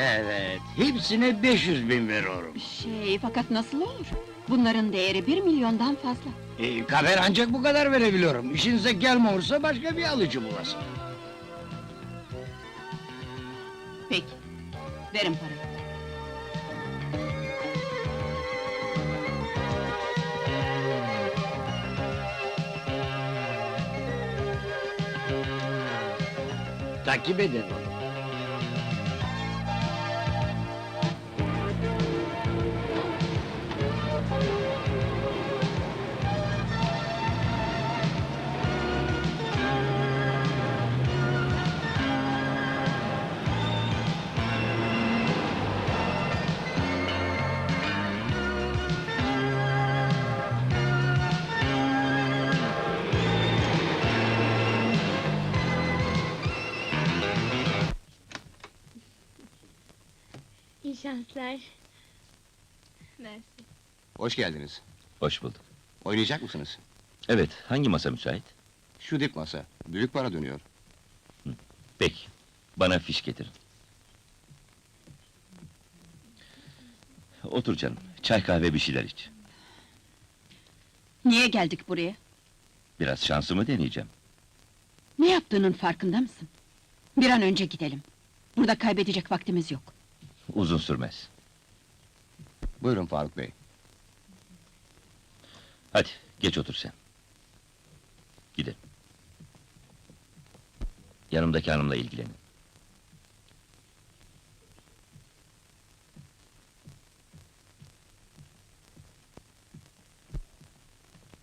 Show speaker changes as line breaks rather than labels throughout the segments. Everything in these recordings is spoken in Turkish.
Evet, hepsine 500 bin veriyorum.
Şey, fakat nasıl olur? Bunların değeri bir milyondan fazla.
E, kafer ancak bu kadar verebiliyorum. İşinize gelmiyorsa başka bir alıcı bulasın.
Peki, verin parayı.
Takip edin onu.
Şanslar. Mersi.
Hoş geldiniz.
Hoş bulduk.
Oynayacak mısınız?
Evet, hangi masa müsait?
Şu dip masa. Büyük para dönüyor.
Peki, bana fiş getirin. Otur canım, çay kahve bir şeyler iç.
Niye geldik buraya?
Biraz şansımı deneyeceğim.
Ne yaptığının farkında mısın? Bir an önce gidelim. Burada kaybedecek vaktimiz yok.
Uzun sürmez.
Buyurun Faruk Bey.
Hadi, geç otur sen. Gidelim. Yanımdaki hanımla ilgilenin.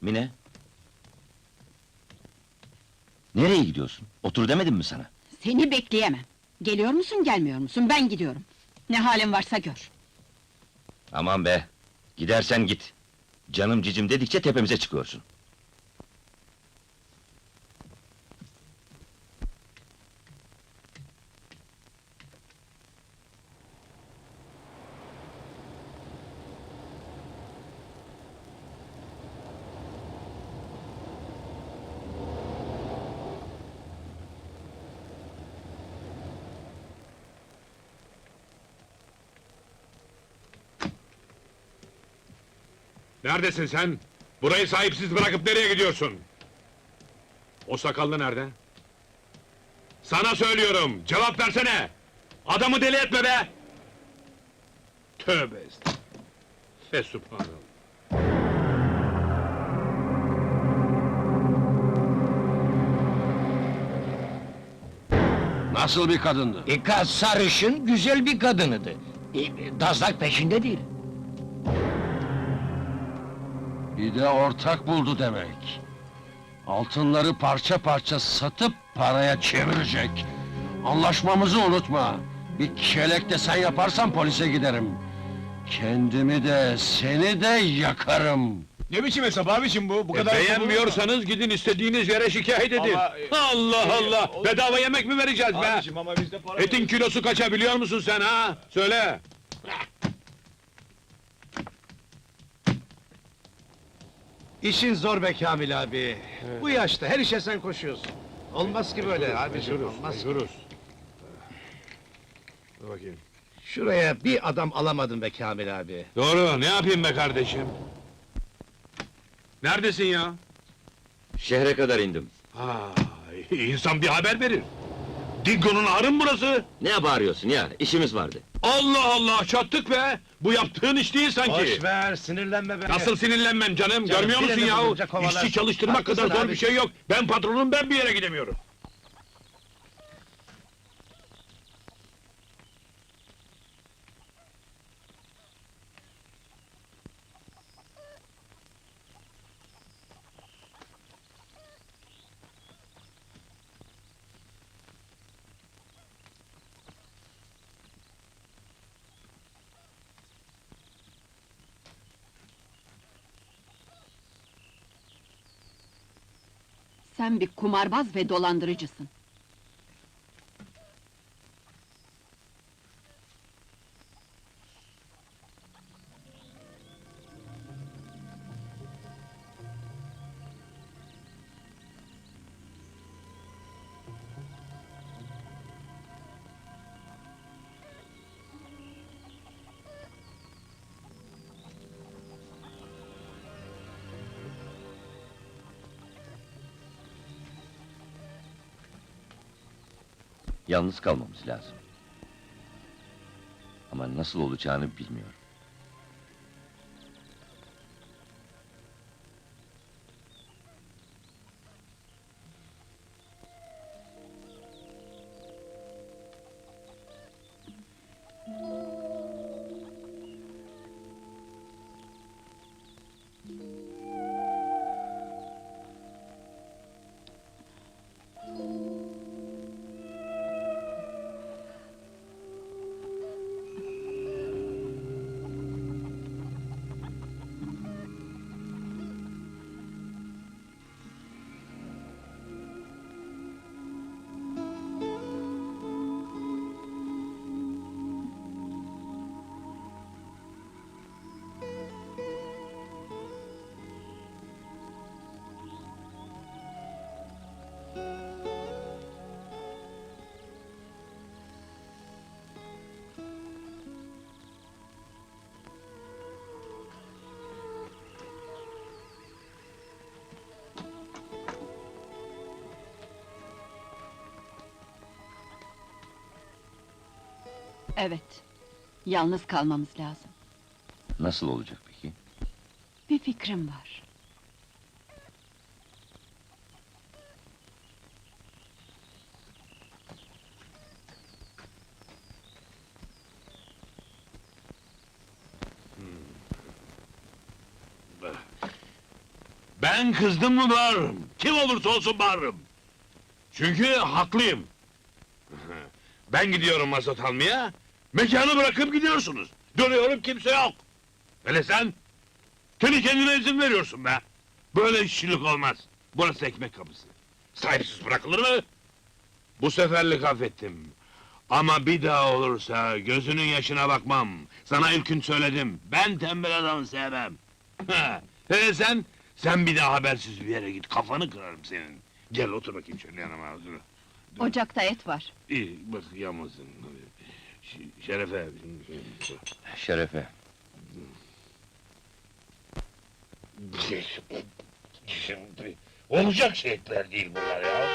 Mine? Nereye gidiyorsun? Otur demedim mi sana?
Seni bekleyemem. Geliyor musun, gelmiyor musun? Ben gidiyorum. Ne halin varsa gör.
Aman be! Gidersen git. Canım cicim dedikçe tepemize çıkıyorsun.
Neredesin sen? Burayı sahipsiz bırakıp nereye gidiyorsun? O sakallı nerede? Sana söylüyorum, cevap versene! Adamı deli etme be! Tövbe estağfurullah! Fesubhanallah!
Nasıl bir kadındı?
E, sarışın, güzel bir kadınıydı. E, dazlak peşinde değil.
Bir de ortak buldu demek. Altınları parça parça satıp paraya çevirecek. Anlaşmamızı unutma. Bir kelek de sen yaparsan polise giderim. Kendimi de seni de yakarım.
Ne biçim hesap abicim bu? Bu
E,
kadar
beğenmiyorsanız gidin istediğiniz yere şikayet edin!
Ama, e,
Allah
e,
Allah!
o-
Bedava yemek mi vereceğiz be?
Abicim ama bizde para
Etin kilosu kaça biliyor musun sen ha? Söyle!
İşin zor be Kamil abi. Bu yaşta her işe sen koşuyorsun. Olmaz ki böyle abicim, olmaz ki.
Dur bakayım.
Şuraya bir adam alamadın be Kamil abi.
Doğru, ne yapayım be kardeşim? Neredesin ya?
Şehre kadar indim.
Ha, insan bir haber verir. Dingo'nun ağrı mı burası?
Ne bağırıyorsun ya? İşimiz vardı.
Allah Allah, çattık be! Bu yaptığın iş değil sanki.
Boş ver, sinirlenme be.
Nasıl sinirlenmem canım,
Canım,
görmüyor musun yahu? İşçi çalıştırmak
Haklısın
kadar zor
abi.
bir şey yok. Ben patronum, ben bir yere gidemiyorum.
Sen bir kumarbaz ve dolandırıcısın.
Yalnız kalmamız lazım. Ama nasıl olacağını bilmiyorum.
Evet. Yalnız kalmamız lazım.
Nasıl olacak peki?
Bir fikrim var.
Ben kızdım mı bağırırım. Kim olursa olsun bağırırım. Çünkü haklıyım. Ben gidiyorum mazot almaya, mekanı bırakıp gidiyorsunuz. Dönüyorum kimse yok. Hele sen, kendi kendine izin veriyorsun be. Böyle işçilik olmaz. Burası ekmek kapısı. Sahipsiz bırakılır mı? Bu seferlik affettim. Ama bir daha olursa gözünün yaşına bakmam. Sana ilk gün söyledim. Ben tembel adamı sevmem. Hele sen, sen bir daha habersiz bir yere git. Kafanı kırarım senin. Gel otur bakayım şöyle yanıma.
Ocakta et var.
İyi, bak yalnızsın. Şerefe.
Şerefe.
Şimdi, olacak şeyler değil bunlar ya.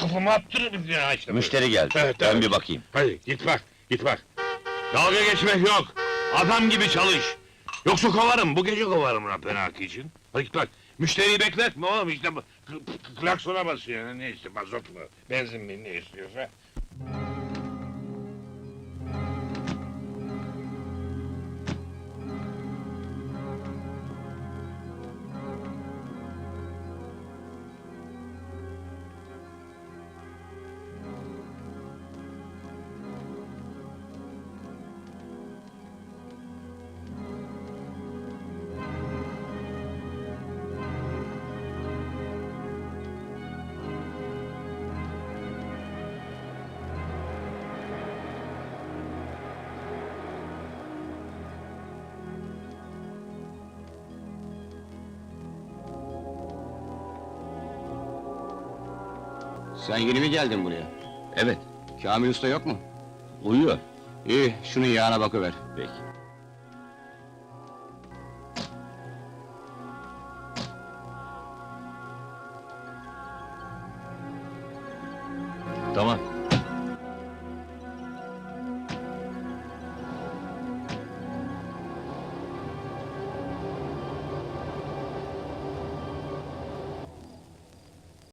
Kafamı attırır ya işte.
Müşteri geldi.
Evet,
ben
evet.
bir bakayım.
Hadi git bak, git bak. Dalga geçmek yok. Adam gibi çalış. Yoksa kovarım, bu gece kovarım Rabbenaki için. Hadi git bak. Müşteriyi bekletme oğlum işte Klaksona basıyor. Ne işte mazot mu, benzin mi ne istiyorsa.
Sen yeni mi geldin buraya?
Evet,
Kamil Usta yok mu?
uyuyor.
İyi, şunun yağına bakıver.
Peki. Tamam,